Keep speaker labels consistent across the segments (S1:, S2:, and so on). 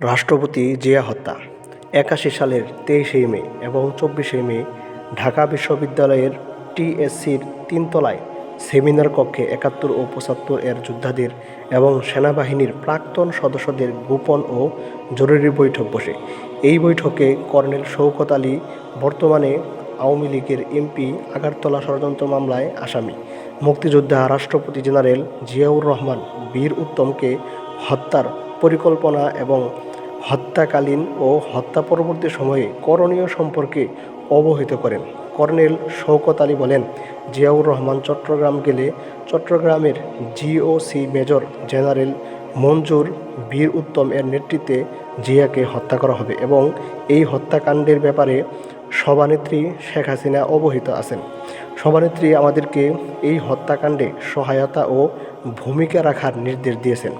S1: রাষ্ট্রপতি জিয়া হত্যা, একাশি সালের তেইশে মে এবং চব্বিশে মে ঢাকা বিশ্ববিদ্যালয়ের টিএসসির তিনতলায় সেমিনার কক্ষে একাত্তর ও পঁচাত্তর এর যোদ্ধাদের এবং সেনাবাহিনীর প্রাক্তন সদস্যদের গোপন ও জরুরি বৈঠক বসে। এই বৈঠকে কর্নেল শওকত আলী, বর্তমানে আওয়ামী লীগের এমপি আগারতলা ষড়যন্ত্র মামলায় আসামি। মুক্তিযোদ্ধা রাষ্ট্রপতি জেনারেল জিয়াউর রহমান বীর উত্তমকে হত্যার পরিকল্পনা এবং হত্যাকালীন ও হত্যা পরবর্তী সময়ে করণীয় সম্পর্কে অবহিত করেন। কর্নেল শওকত আলী বলেন, জিয়াউর রহমান চট্টগ্রাম গেলে চট্টগ্রামের জিওসি মেজর জেনারেল মঞ্জুর বীর উত্তম এর নেতৃত্বে জিয়াকে হত্যা করা হবে এবং এই হত্যাকাণ্ডের ব্যাপারে সভানেত্রী শেখ হাসিনা অবহিত আছেন। সভানেত্রী আমাদেরকে এই হত্যাকাণ্ডে সহায়তা ও ভূমিকা রাখার নির্দেশ দিয়েছেন।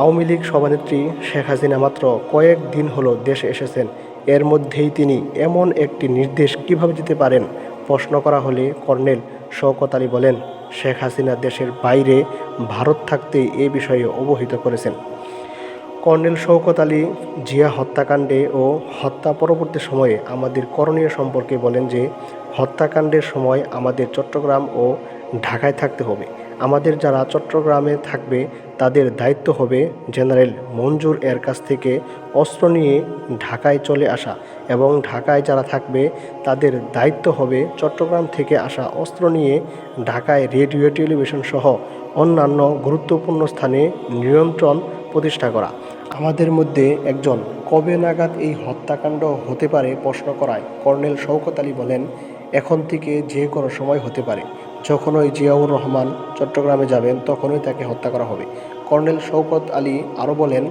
S1: আওয়ামী লীগ সভানেত্রী শেখ হাসিনা মাত্র কয়েক দিন হলো দেশে এসেছেন। এর মধ্যেই তিনি এমন একটি নির্দেশ কীভাবে দিতে পারেন প্রশ্ন করা হলে কর্নেল শওকত আলী বলেন, শেখ হাসিনা দেশের বাইরে ভারত থাকতে এ বিষয়ে অবহিত করেছেন। কর্নেল শওকত আলী জিয়া হত্যাকাণ্ডে ও হত্যা পরবর্তী সময়ে আমাদের করণীয় সম্পর্কে বলেন যে, হত্যাকাণ্ডের সময় আমাদের চট্টগ্রাম ও ঢাকায় থাকতে হবে। আমাদের যারা চট্টগ্রামে থাকবে, তাদের দায়িত্ব হবে জেনারেল মঞ্জুর এর কাছ থেকে অস্ত্র নিয়ে ঢাকায় চলে আসা এবং ঢাকায় যারা থাকবে, তাদের দায়িত্ব হবে চট্টগ্রাম থেকে আসা অস্ত্র নিয়ে ঢাকায় রেডিও, টেলিভিশন সহ অন্যান্য গুরুত্বপূর্ণ স্থানে নিয়ন্ত্রণ প্রতিষ্ঠা করা। আমাদের মধ্যে একজন কবে নাগাদ এই হত্যাকাণ্ড হতে পারে প্রশ্ন করায় কর্নেল শওকত আলী বলেন, এখন থেকে যে কোনো সময় হতে পারে। যখনই জিয়াউর রহমান চট্টগ্রামে যাবেন, তখনই তাকে হত্যা করা হবে। কর্নেল শওকত আলী আরও বলেন,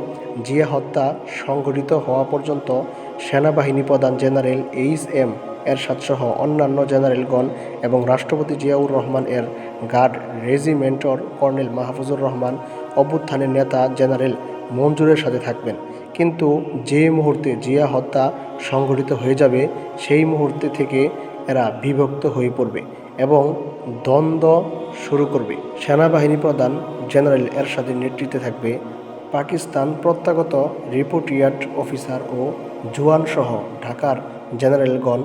S1: জিয়া হত্যা সংঘটিত হওয়া পর্যন্ত সেনাবাহিনী প্রধান জেনারেল এইচ এম এরশাদ সহ অন্যান্য জেনারেলগণ এবং রাষ্ট্রপতি জিয়াউর রহমান এর গার্ড রেজিমেন্টর কর্নেল মাহফুজুর রহমান অভ্যুত্থানের নেতা জেনারেল মঞ্জুরের সাথে থাকবেন। কিন্তু যে মুহূর্তে জিয়া হত্যা সংঘটিত হয়ে যাবে, সেই মুহূর্তে থেকে এরা বিভক্ত হয়ে পড়বে। এবং দ্বন্দ্ব শুরু করবে। সেনাবাহিনী প্রধান জেনারেল এরশাদের নেতৃত্বে থাকবে পাকিস্তান প্রত্যাগত রিপোর্টিয়ার্ড অফিসার ও জওয়ানসহ ঢাকার জেনারেলগণ।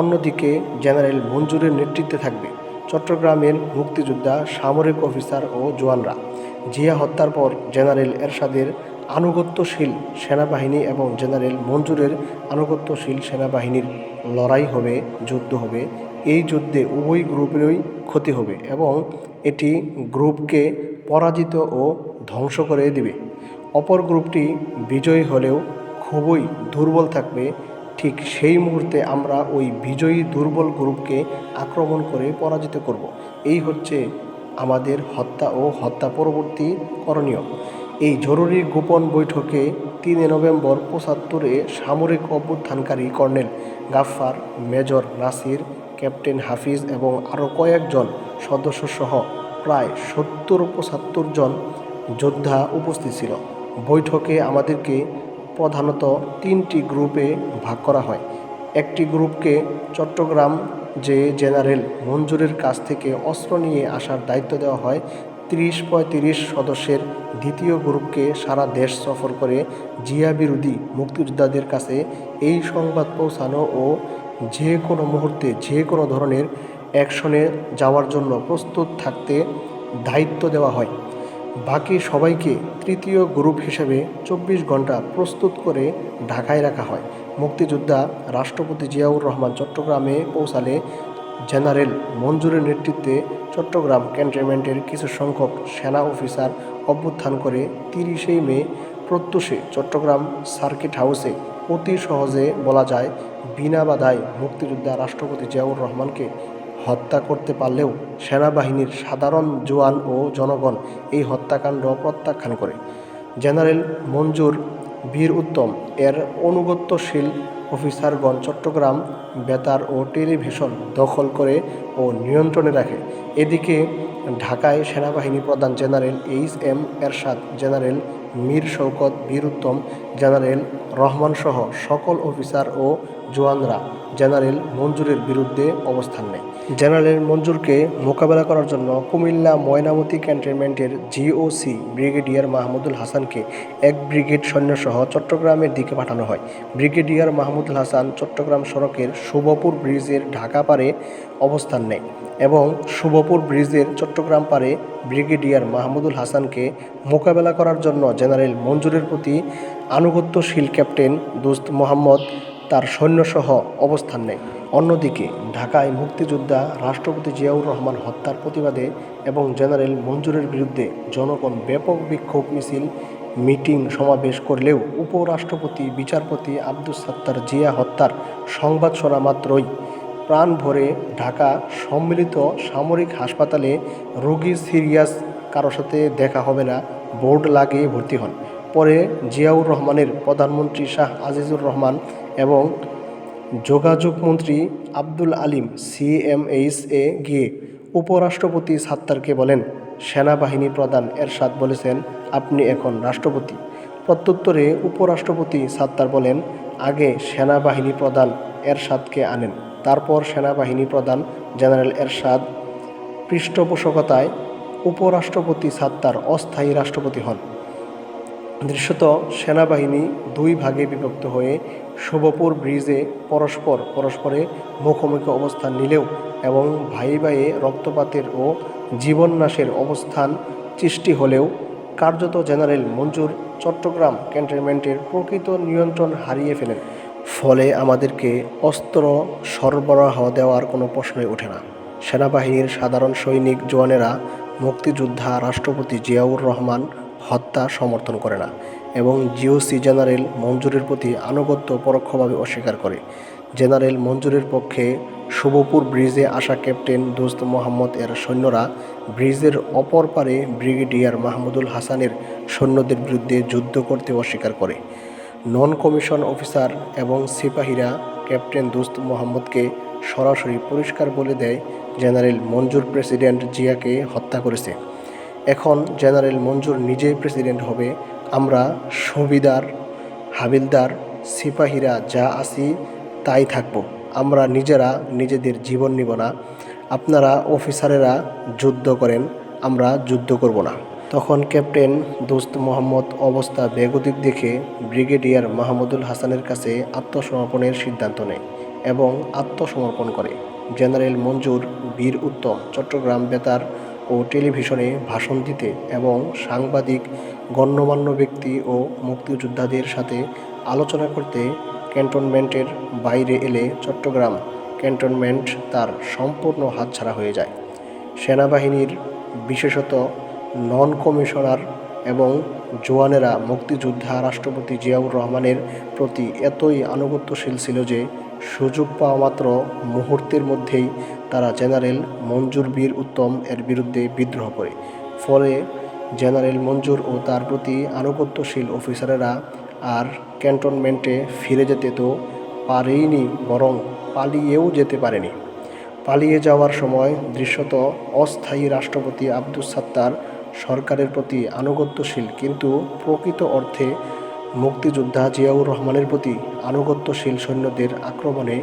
S1: অন্যদিকে জেনারেল মঞ্জুরের নেতৃত্বে থাকবে চট্টগ্রামের মুক্তিযোদ্ধা, সামরিক অফিসার ও জোয়ানরা জিয়া হত্যার পর জেনারেল এরশাদের আনুগত্যশীল সেনাবাহিনী এবং জেনারেল মঞ্জুরের আনুগত্যশীল সেনাবাহিনীর লড়াই হবে, যুদ্ধ হবে। এই যুদ্ধে উভয় গ্রুপেরই ক্ষতি হবে এবং এটি গ্রুপকে পরাজিত ও ধ্বংস করে দিবে। অপর গ্রুপটি বিজয়ী হলেও খুবই দুর্বল থাকবে। ঠিক সেই মুহূর্তে আমরা ওই বিজয়ী দুর্বল গ্রুপকে আক্রমণ করে পরাজিত করব। এই হচ্ছে আমাদের হত্যা ও হত্যা পরবর্তী করণীয়। এই জরুরি গোপন বৈঠকে তিনে নভেম্বর পঁচাত্তরে সামরিক অভ্যুত্থানকারী colonel Gaffar major Nasir captain Hafiz এবং আরও কয়েকজন সদস্যসহ প্রায় সত্তর পঁচাত্তর জন যোদ্ধা উপস্থিত ছিল। বৈঠকে আমাদেরকে প্রধানত তিনটি গ্রুপে ভাগ করা হয়। একটি গ্রুপকে চট্টগ্রাম যে জেনারেল মঞ্জুরের কাছ থেকে অস্ত্র নিয়ে আসার দায়িত্ব দেওয়া হয়, তিরিশ পঁয়ত্রিশ সদস্যের দ্বিতীয় গ্রুপকে সারা দেশ সফর করে জিয়া বিরোধী মুক্তিযোদ্ধাদের কাছে এই সংবাদ পৌঁছানো ও যে কোনো মুহূর্তে যে কোনো ধরনের অ্যাকশনে যাওয়ার জন্য প্রস্তুত থাকতে দায়িত্ব দেওয়া হয়। বাকি সবাইকে তৃতীয় গ্রুপ হিসেবে চব্বিশ ঘণ্টা প্রস্তুত করে ঢাকায় রাখা হয়। মুক্তিযোদ্ধা রাষ্ট্রপতি জিয়াউর রহমান চট্টগ্রামে পৌঁছালে জেনারেল মঞ্জুরের নেতৃত্বে চট্টগ্রাম ক্যান্টনমেন্টের কিছু সংখ্যক সেনা অফিসার অভ্যুত্থান করে তিরিশেই মে প্রত্যুষে চট্টগ্রাম সার্কিট হাউসে অতি সহজে বলা যায়, বিনা বাধায় মুক্তিযোদ্ধা রাষ্ট্রপতি জিয়াউর রহমানকে হত্যা করতে পারলেও সেনাবাহিনীর সাধারণ জোয়ান ও জনগণ এই হত্যাকাণ্ড প্রত্যাখ্যান করে। জেনারেল মঞ্জুর বীর উত্তম এর অনুগত্যশীল অফিসারগণ চট্টগ্রাম বেতার ও টেলিভিশন দখল করে ও নিয়ন্ত্রণে রাখে। এদিকে ঢাকায় সেনাবাহিনী প্রধান general H M Ershad, general Mir Shawkat Bir Uttam, general রহমানসহ সকল অফিসার ও জোয়ানরা জেনারেল মঞ্জুরের বিরুদ্ধে অবস্থান নেয়। জেনারেল মঞ্জুরকে মোকাবেলা করার জন্য কুমিল্লা ময়নামতি ক্যান্টনমেন্টের জিওসি ব্রিগেডিয়ার মাহমুদুল হাসানকে এক ব্রিগেড সৈন্যসহ চট্টগ্রামের দিকে পাঠানো হয়। ব্রিগেডিয়ার মাহমুদুল হাসান চট্টগ্রাম সড়কের শুভপুর ব্রিজের ঢাকা পারে অবস্থান নেয় এবং শুভপুর ব্রিজের চট্টগ্রাম পারে ব্রিগেডিয়ার মাহমুদুল হাসানকে মোকাবেলা করার জন্য জেনারেল মঞ্জুরের প্রতি আনুগত্যশীল ক্যাপ্টেন দোস্ত মোহাম্মদ তার সৈন্যসহ অবস্থান নেয়। অন্যদিকে ঢাকায় মুক্তিযোদ্ধা রাষ্ট্রপতি জিয়াউর রহমান হত্যার প্রতিবাদে এবং জেনারেল মঞ্জুরের বিরুদ্ধে জনগণ ব্যাপক বিক্ষোভ মিছিল, মিটিং সমাবেশ করলেও উপরাষ্ট্রপতি বিচারপতি আব্দুস সাত্তার জিয়া হত্যার সংবাদ শোনা মাত্রই। প্রাণ ভরে ঢাকা সম্মিলিত সামরিক হাসপাতালে রোগী সিরিয়াস কারও সাথে দেখা হবে না, বোর্ড লাগিয়ে ভর্তি হন। পরে জিয়াউর রহমানের প্রধানমন্ত্রী শাহ আজিজুর রহমান এবং যোগাযোগ মন্ত্রী আব্দুল আলিম সিএমএইচ এ গিয়ে উপরাষ্ট্রপতি সাত্তারকে বলেন, সেনাবাহিনী প্রধান এরশাদ বলেছেন, আপনি এখন রাষ্ট্রপতি। প্রত্যুত্তরে উপরাষ্ট্রপতি সাত্তার বলেন, আগে সেনাবাহিনী প্রধান এরশাদকে আনেন, তারপর সেনাবাহিনী প্রধান জেনারেল এরশাদ পৃষ্ঠপোষকতায় উপরাষ্ট্রপতি সাত্তার অস্থায়ী রাষ্ট্রপতি হন। দৃশ্যত, সেনাবাহিনী দুই ভাগে বিভক্ত হয়ে শুভপুর ব্রিজে পরস্পর পরস্পরে মুখোমুখি অবস্থান নিলেও এবং ভাই ভাইয়ে রক্তপাতের ও জীবননাশের অবস্থান সৃষ্টি হলেও কার্যত জেনারেল মঞ্জুর চট্টগ্রাম ক্যান্টনমেন্টের প্রকৃত নিয়ন্ত্রণ হারিয়ে ফেলেন। ফলে আমাদেরকে অস্ত্র সরবরাহ দেওয়ার কোনো প্রশ্নই ওঠে না। সেনাবাহিনীর সাধারণ সৈনিক জওয়ানেরা মুক্তিযোদ্ধা রাষ্ট্রপতি জিয়াউর রহমান হত্যা সমর্থন করে না। এবং জিওসি জেনারেল মঞ্জুরের প্রতি আনুগত্য পরোক্ষভাবে অস্বীকার করে। জেনারেল মঞ্জুরের পক্ষে শুভপুর ব্রিজে আসা ক্যাপ্টেন দোস্ত মোহাম্মদ এর সৈন্যরা ব্রিজের অপর পারে ব্রিগেডিয়ার মাহমুদুল হাসানের সৈন্যদের বিরুদ্ধে যুদ্ধ করতে অস্বীকার করে। নন কমিশন অফিসার এবং সিপাহীরা ক্যাপ্টেন দোস্ত মোহাম্মদকে সরাসরি পরিষ্কার বলে দেয় জেনারেল মঞ্জুর প্রেসিডেন্ট জিয়াকে হত্যা করেছে। এখন জেনারেল মঞ্জুর নিজেই প্রেসিডেন্ট হবে আমরা সুবিদার হাবিলদার, সিপাহীরা যা আছি তাই থাকব। আমরা নিজেরা নিজেদের জীবন নিব না। আপনারা অফিসারেরা যুদ্ধ করেন, আমরা যুদ্ধ করব না। তখন ক্যাপ্টেন দোস্ত মোহাম্মদ অবস্থা বেগতিক দেখে ব্রিগেডিয়ার মাহমুদুল হাসানের কাছে আত্মসমর্পণের সিদ্ধান্ত নেয় এবং আত্মসমর্পণ করে। জেনারেল মঞ্জুর বীর উত্তম, চট্টগ্রাম বেতার ও টেলিভিশনে ভাষণ দিতে এবং সাংবাদিক, গণ্যমান্য ব্যক্তি ও মুক্তিযোদ্ধাদের সাথে আলোচনা করতে ক্যান্টনমেন্টের বাইরে এলে চট্টগ্রাম ক্যান্টনমেন্ট তার সম্পূর্ণ হাতছাড়া হয়ে যায়। সেনাবাহিনীর বিশেষত নন কমিশনার এবং জোয়ানেরা মুক্তিযোদ্ধা রাষ্ট্রপতি জিয়াউর রহমানের প্রতি এতই আনুগত্যশীল ছিল যে সুযোগ পাওয়া মাত্র মুহূর্তের মধ্যেই তারা জেনারেল মঞ্জুর বীর উত্তম এর বিরুদ্ধে বিদ্রোহ করে। ফলে জেনারেল মঞ্জুর ও তার প্রতি আনুগত্যশীল অফিসারেরা আর ক্যান্টনমেন্টে ফিরে যেতে তো পারেইনি, বরং পালিয়েও যেতে পারেনি। পালিয়ে যাওয়ার সময় দৃশ্যত অস্থায়ী রাষ্ট্রপতি আব্দুস সাত্তার সরকারের প্রতি আনুগত্যশীল কিন্তু প্রকৃত অর্থে মুক্তিযোদ্ধা জিয়াউর রহমানের প্রতি আনুগত্যশীল সৈন্যদের আক্রমণে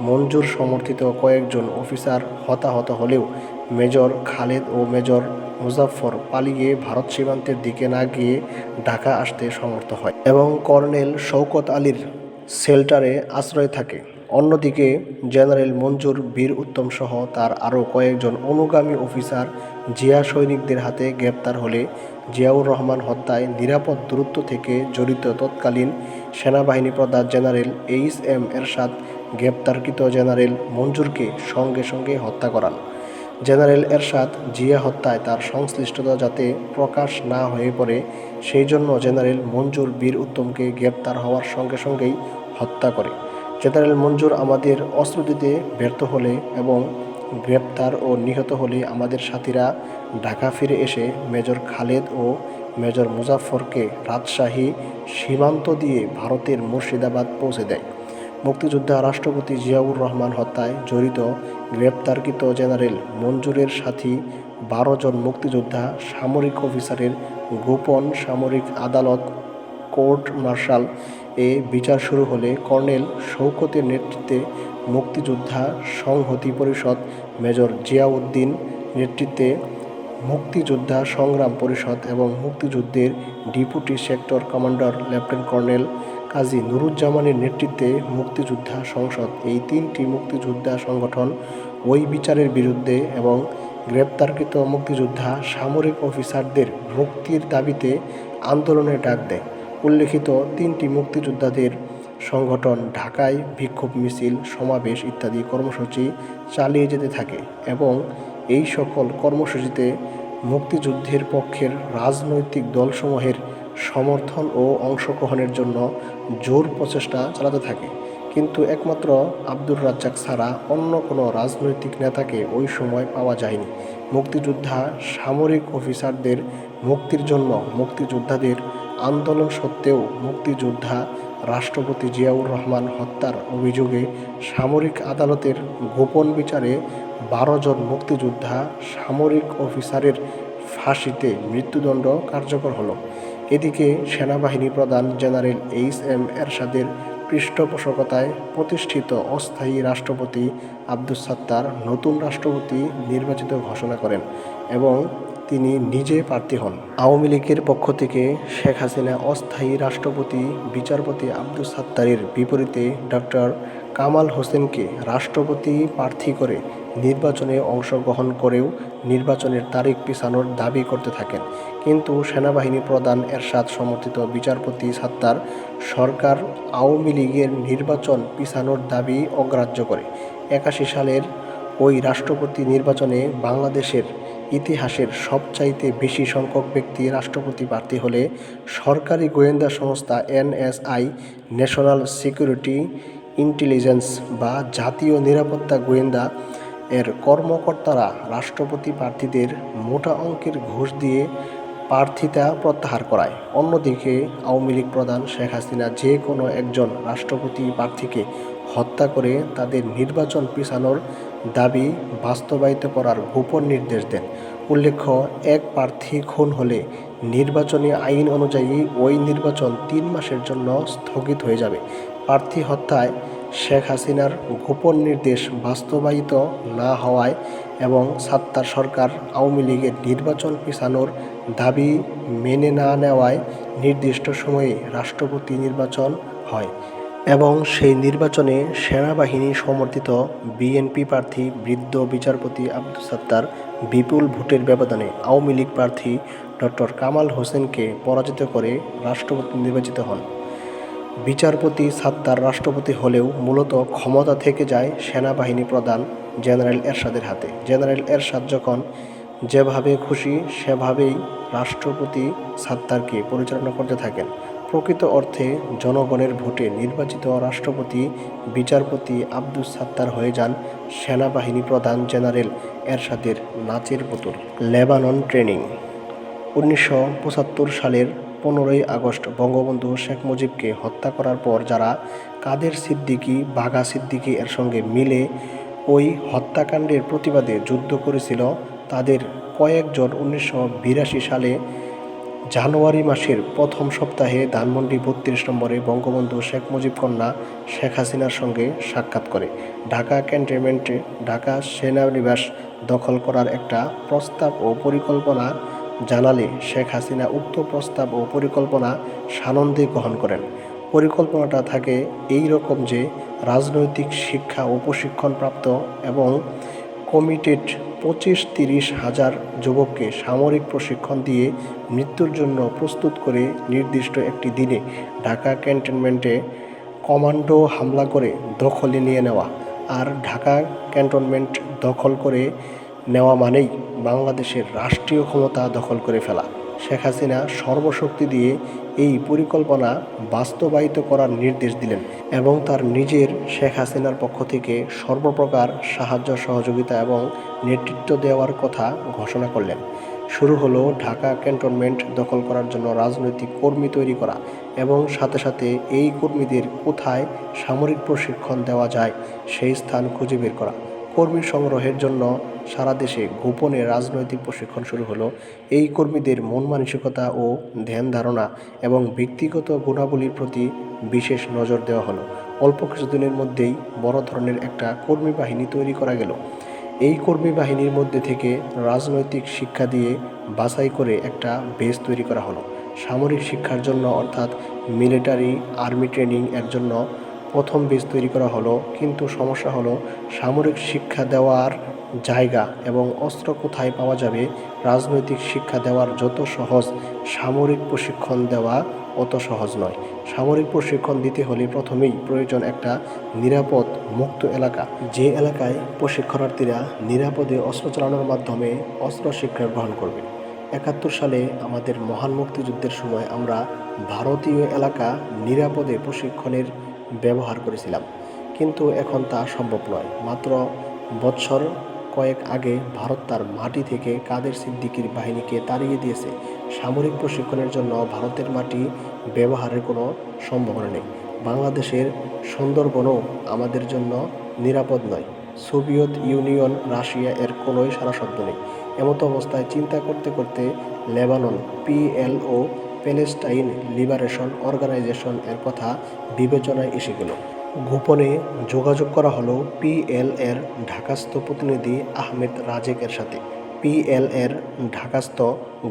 S1: মঞ্জুর সমর্থিত কয়েকজন অফিসার হতাহত হলেও মেজর খালেদ ও মেজর মুজাফফর পালিয়ে ভারত সীমান্তের দিকে না গিয়ে ঢাকা আসতে সমর্থ হয় এবং কর্নেল শওকত আলীর শেল্টারে আশ্রয় থাকে। অন্যদিকে জেনারেল মঞ্জুর বীর উত্তম সহ তার আরও কয়েকজন অনুগামী অফিসার জিয়া সৈনিকদের হাতে গ্রেপ্তার হলে জিয়াউর রহমান হত্যায় নিরাপদ দূরত্ব থেকে জড়িত তৎকালীন সেনাবাহিনী প্রধান জেনারেল এইচ এম এরশাদ গ্রেপ্তারকৃত জেনারেল মঞ্জুরকে সঙ্গে সঙ্গে হত্যা করান। জেনারেল এরশাদ জিয়া হত্যায় তার সংশ্লিষ্টতা যাতে প্রকাশ না হয়ে পড়ে, সেই জন্য জেনারেল মঞ্জুর বীর উত্তমকে গ্রেপ্তার হওয়ার সঙ্গে সঙ্গেই হত্যা করে। জেনারেল মঞ্জুর আমাদের অস্ত্র দিতে ব্যর্থ হলে এবং গ্রেপ্তার ও নিহত হলে আমাদের সাথীরা ঢাকা ফিরে এসে মেজর খালেদ ও মেজর মুজাফফরকে রাজশাহী সীমান্ত দিয়ে ভারতের মুর্শিদাবাদ পৌঁছে দেয়। মুক্তিযোদ্ধা রাষ্ট্রপতি জিয়াউর রহমান হত্যায় জড়িত গ্রেপ্তারকৃত জেনারেল মঞ্জুরের সাথী বারো জন মুক্তিযোদ্ধা সামরিক অফিসারের গোপন সামরিক আদালত কোর্ট মার্শাল এ বিচার শুরু হলে কর্নেল শৌকতের নেতৃত্বে মুক্তিযোদ্ধা সংহতি পরিষদ, মেজর জিয়াউদ্দিন নেতৃত্বে মুক্তিযোদ্ধা সংগ্রাম পরিষদ এবং মুক্তিযুদ্ধের deputy sector commander lieutenant colonel Kazi নুরুজ্জামানের নেতৃত্বে মুক্তিযোদ্ধা সংসদ। এই তিনটি মুক্তিযোদ্ধা সংগঠন ওই বিচারের বিরুদ্ধে এবং গ্রেপ্তারকৃত মুক্তিযোদ্ধা সামরিক অফিসারদের মুক্তির দাবিতে আন্দোলনের ডাক দেয়। উল্লেখিত তিনটি মুক্তিযোদ্ধাদের সংগঠন ঢাকায় বিক্ষোভ মিছিল, সমাবেশ ইত্যাদি কর্মসূচি চালিয়ে যেতে থাকে এবং এই সকল কর্মসূচিতে মুক্তিযুদ্ধের পক্ষের রাজনৈতিক দলসমূহের সমর্থন ও অংশগ্রহণের জন্য জোর প্রচেষ্টা চালাতে থাকে। কিন্তু একমাত্র আব্দুর রাজ্জাক ছাড়া অন্য কোনো রাজনৈতিক নেতাকে ওই সময় পাওয়া যায়নি। মুক্তিযোদ্ধা, সামরিক অফিসারদের মুক্তির জন্য মুক্তিযোদ্ধাদের আন্দোলন সত্ত্বেও মুক্তিযোদ্ধা রাষ্ট্রপতি জিয়াউর রহমান হত্যার অভিযোগে সামরিক আদালতের গোপন বিচারে বারো জন মুক্তিযোদ্ধা, সামরিক অফিসারের ফাঁসিতে মৃত্যুদণ্ড কার্যকর হলো। এদিকে সেনাবাহিনী প্রধান জেনারেল এইচ এম এরশাদের পৃষ্ঠপোষকতায় প্রতিষ্ঠিত অস্থায়ী রাষ্ট্রপতি আব্দুস সাত্তার নতুন রাষ্ট্রপতি নির্বাচিত ঘোষণা করেন এবং তিনি নিজে প্রার্থী হন। আওয়ামী লীগের পক্ষ থেকে শেখ হাসিনা অস্থায়ী রাষ্ট্রপতি বিচারপতি আব্দুস সাত্তারের বিপরীতে ডক্টর কামাল হোসেনকে রাষ্ট্রপতি প্রার্থী করে নির্বাচনে অংশগ্রহণ করেও নির্বাচনের তারিখ পিছানোর দাবি করতে থাকেন। কিন্তু সেনাবাহিনী প্রধান এরশাদ সমর্থিত বিচারপতি সাত্তার সরকার আওয়ামী লীগের নির্বাচন পিছানোর দাবি অগ্রাহ্য করে। একাশি সালের ওই রাষ্ট্রপতি নির্বাচনে বাংলাদেশের ইতিহাসের সবচাইতে বেশি সংখ্যক ব্যক্তি রাষ্ট্রপতি প্রার্থী হলে সরকারি গোয়েন্দা সংস্থা এনএসআই, ন্যাশনাল সিকিউরিটি ইন্টেলিজেন্স বা জাতীয় নিরাপত্তা গোয়েন্দা এর কর্মকর্তারা রাষ্ট্রপতি প্রার্থীদের মোটা অঙ্কের ঘুষ দিয়ে প্রার্থিতা প্রত্যাহার করায়। অন্যদিকে, আওয়ামী লীগ প্রধান শেখ হাসিনা যে কোনো একজন রাষ্ট্রপতি প্রার্থীকে হত্যা করে তাদের নির্বাচন পিছানোর দাবি বাস্তবায়িত করার গোপন নির্দেশ দেন। উল্লেখ্য, এক প্রার্থী খুন হলে নির্বাচনী আইন অনুযায়ী ওই নির্বাচন তিন মাসের জন্য স্থগিত হয়ে যাবে। প্রার্থী হত্যায় শেখ হাসিনার গোপন নির্দেশ বাস্তবায়িত না হওয়ায় এবং সাত্তার সরকার আওয়ামী লীগের নির্বাচন পিছানোর দাবি মেনে না নেওয়ায় নির্দিষ্ট সময়ে রাষ্ট্রপতি নির্বাচন হয় এবং সেই নির্বাচনে সেনাবাহিনী সমর্থিত বিএনপি প্রার্থী বৃদ্ধ বিচারপতি আব্দুল সাত্তার বিপুল ভোটের ব্যবধানে আওয়ামী লীগ প্রার্থী ডক্টর কামাল হোসেনকে পরাজিত করে রাষ্ট্রপতি নির্বাচিত হন। বিচারপতি সাত্তার রাষ্ট্রপতি হলেও মূলত ক্ষমতা থেকে যায় সেনাবাহিনী প্রধান জেনারেল এরশাদের হাতে। জেনারেল এরশাদ যখন যেভাবে খুশি, সেভাবেই রাষ্ট্রপতি সাত্তারকে পরিচালনা করতে থাকেন। প্রকৃত অর্থে জনগণের ভোটে নির্বাচিত রাষ্ট্রপতি বিচারপতি আব্দুস সাত্তার হয়ে যান সেনাবাহিনী প্রধান জেনারেল এরশাদের নাচের পুতুল। Lebanon training. উনিশশো পঁচাত্তর সালের পনেরোই আগস্ট বঙ্গবন্ধু শেখ মুজিবকে হত্যা করার পর যারা কাদের সিদ্দিকী, বাঘা সিদ্দিকী এর সঙ্গে মিলে ওই হত্যাকাণ্ডের প্রতিবাদে যুদ্ধ করেছিল, তাদের কয়েকজন উনিশশো বিরাশি সালে জানুয়ারি মাসের প্রথম সপ্তাহে ধানমন্ডি বত্রিশ নম্বরে বঙ্গবন্ধু শেখ মুজিব কন্যা শেখ হাসিনার সঙ্গে সাক্ষাৎ করে। ঢাকা ক্যান্টনমেন্টে ঢাকা সেনানিবাস দখল করার একটা প্রস্তাব ও পরিকল্পনা জানালে শেখ হাসিনা উক্ত প্রস্তাব ও পরিকল্পনা সানন্দে গ্রহণ করেন। পরিকল্পনাটা থাকে এই রকম যে, রাজনৈতিক শিক্ষা ও প্রশিক্ষণপ্রাপ্ত এবং কমিটেড পঁচিশ তিরিশ হাজার যুবককে সামরিক প্রশিক্ষণ দিয়ে মৃত্যুর জন্য প্রস্তুত করে নির্দিষ্ট একটি দিনে ঢাকা ক্যান্টনমেন্টে কমান্ডো হামলা করে দখলে নিয়ে নেওয়া। আর ঢাকা ক্যান্টনমেন্ট দখল করে নেওয়া মানেই বাংলাদেশের রাষ্ট্রীয় ক্ষমতা দখল করে ফেলা। শেখ হাসিনা সর্বশক্তি দিয়ে এই পরিকল্পনা বাস্তবায়িত করার নির্দেশ দিলেন এবং তার নিজের শেখ হাসিনার পক্ষ থেকে সর্বপ্রকার সাহায্য, সহযোগিতা এবং নেতৃত্ব দেওয়ার কথা ঘোষণা করলেন। শুরু হলো ঢাকা ক্যান্টনমেন্ট দখল করার জন্য রাজনৈতিক কর্মী তৈরি করা এবং সাথে সাথে এই কর্মীদের কোথায় সামরিক প্রশিক্ষণ দেওয়া যায় সেই স্থান খুঁজে বের করা। কর্মী সংগ্রহের জন্য সারা দেশে গোপনে রাজনৈতিক প্রশিক্ষণ শুরু হলো। এই কর্মীদের মন মানসিকতা ও ধ্যান ধারণা এবং ব্যক্তিগত গুণাবলীর প্রতি বিশেষ নজর দেওয়া হলো। অল্প কিছুদিনের মধ্যেই বড় ধরনের একটা কর্মী বাহিনী তৈরি করা গেল। এই কর্মী বাহিনীর মধ্যে থেকে রাজনৈতিক শিক্ষা দিয়ে বাছাই করে একটা বেস তৈরি করা হলো। সামরিক শিক্ষার জন্য অর্থাৎ মিলিটারি, আর্মি ট্রেনিং এর জন্য প্রথম বেস তৈরি করা হলো, কিন্তু সমস্যা হলো সামরিক শিক্ষা দেওয়ার জায়গা এবং অস্ত্র কোথায় পাওয়া যাবে, রাজনৈতিক শিক্ষা দেওয়ার যত সহজ, সামরিক প্রশিক্ষণ দেওয়া অত সহজ নয়। সামরিক প্রশিক্ষণ দিতে হলে প্রথমেই প্রয়োজন একটা নিরাপদ, মুক্ত এলাকা। যে এলাকায় প্রশিক্ষণার্থীরা নিরাপদে অস্ত্র চালানোর মাধ্যমে অস্ত্র শিক্ষা গ্রহণ করবে। একাত্তর সালে আমাদের মহান মুক্তিযুদ্ধের সময় আমরা ভারতীয় এলাকা নিরাপদে প্রশিক্ষণের ব্যবহার করেছিলাম। কিন্তু এখন তা সম্ভব নয়। মাত্র বৎসর কয়েক আগে ভারত তার মাটি থেকে কাদের সিদ্দিকির বাহিনীকে তাড়িয়ে দিয়েছে। সামরিক প্রশিক্ষণের জন্য ভারতের মাটি ব্যবহারের কোনো সম্ভাবনা নেই। বাংলাদেশের সুন্দরবনও আমাদের জন্য নিরাপদ নয়। সোভিয়েত ইউনিয়ন রাশিয়া এর কোনোই সারা শব্দ নেই। এমতো অবস্থায় চিন্তা করতে করতে Lebanon PLO Palestine liberation organisation এর কথা বিবেচনায় এসে গেল। গোপনে যোগাযোগ করা হলো পিএল এর ঢাকাস্থ প্রতিনিধি আহমেদ রাজেক এর সাথে। পিএল এর ঢাকাস্থ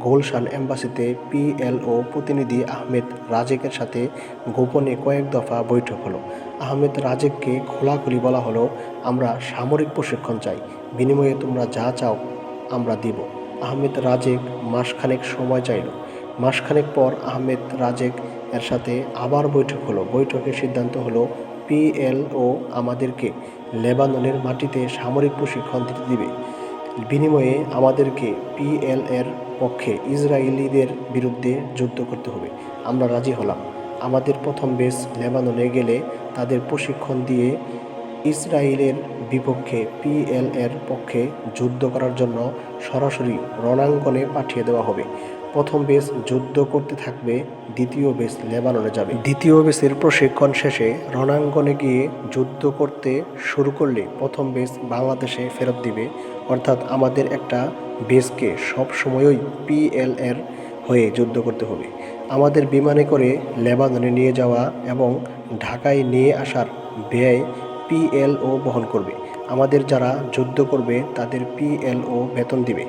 S1: গুলশান এম্বাসিতে পিএলও প্রতিনিধি আহমেদ রাজেকের সাথে গোপনে কয়েক দফা বৈঠক হলো। আহমেদ রাজেককে খোলাখুলি বলা হলো, আমরা সামরিক প্রশিক্ষণ চাই, বিনিময়ে তোমরা যা চাও আমরা দিব। আহমেদ রাজেক মাসখানেক সময় চাইল। মাসখানেক পর আহমেদ রাজেক এর সাথে আবার বৈঠক হলো। বৈঠকের সিদ্ধান্ত হলো পিএলও আমাদেরকে লেবাননের মাটিতে সামরিক প্রশিক্ষণ দিতে দিবে। বিনিময়ে আমাদেরকে পিএল এর পক্ষে ইসরায়েলিদের বিরুদ্ধে যুদ্ধ করতে হবে। আমরা রাজি হলাম। আমাদের প্রথম বেস লেবাননে গেলে তাদের প্রশিক্ষণ দিয়ে ইসরায়েলের বিপক্ষে পিএল এর পক্ষে যুদ্ধ করার জন্য সরাসরি রণাঙ্গনে পাঠিয়ে দেওয়া হবে। প্রথম বেস যুদ্ধ করতে থাকবে, দ্বিতীয় বেস লেবাননে যাবে। দ্বিতীয় বেসের প্রশিক্ষণ শেষে রণাঙ্গনে গিয়ে যুদ্ধ করতে শুরু করলে প্রথম বেস বাংলাদেশে ফেরত দিবে। অর্থাৎ আমাদের একটা বেসকে সব সময়ই পিএল এর হয়ে যুদ্ধ করতে হবে। আমাদের বিমানে করে লেবাননে নিয়ে যাওয়া এবং ঢাকায় নিয়ে আসার ব্যয় পিএলও বহন করবে। আমাদের যারা যুদ্ধ করবে, তাদের পিএলও বেতন দিবে।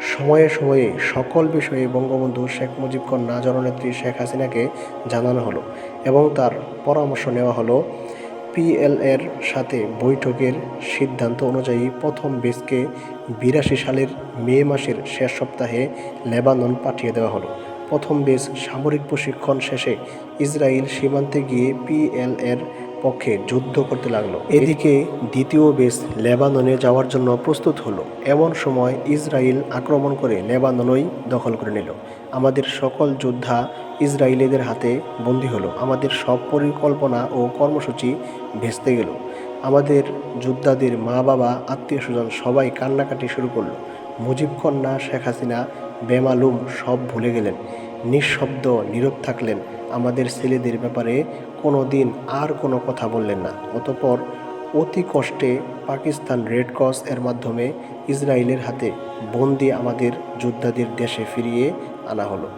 S1: সময়ে সময়ে সকল বিষয়ে বঙ্গবন্ধু শেখ মুজিব কন্যা জননেত্রী শেখ হাসিনাকে জানানো হলো এবং তার পরামর্শ নেওয়া হলো পিএলএর সাথে বৈঠকের সিদ্ধান্ত অনুযায়ী প্রথম বেসকে বিরাশি সালের মে মাসের শেষ সপ্তাহে লেবানন পাঠিয়ে দেওয়া হলো। প্রথম বেস সামরিক প্রশিক্ষণ শেষে ইসরায়েল সীমান্তে গিয়ে পিএল এর পক্ষে যুদ্ধ করতে লাগল। এদিকে দ্বিতীয় বেস লেবাননে যাওয়ার জন্য প্রস্তুত হলো। এমন সময় ইসরায়েল আক্রমণ করে লেবাননই দখল করে নিল। আমাদের সকল যোদ্ধা ইসরায়েলিদের হাতে বন্দী হলো। আমাদের সব পরিকল্পনা ও কর্মসূচি ভেস্তে গেল। আমাদের যোদ্ধাদের মা বাবা আত্মীয় স্বজন সবাই কান্নাকাটি শুরু করল। মুজিব কন্যা শেখ হাসিনা, বেমালুম সব ভুলে গেলেন। নিঃশব্দ, নীরব থাকলেন আমাদের ছেলেদের ব্যাপারে কোনো দিন আর কোনো কথা বললেন না। অতপর অতি কষ্টে পাকিস্তান রেড ক্রস এর মাধ্যমে ইসরায়েলের হাতে বন্দি আমাদের যোদ্ধাদের দেশে ফিরিয়ে আনা হলো।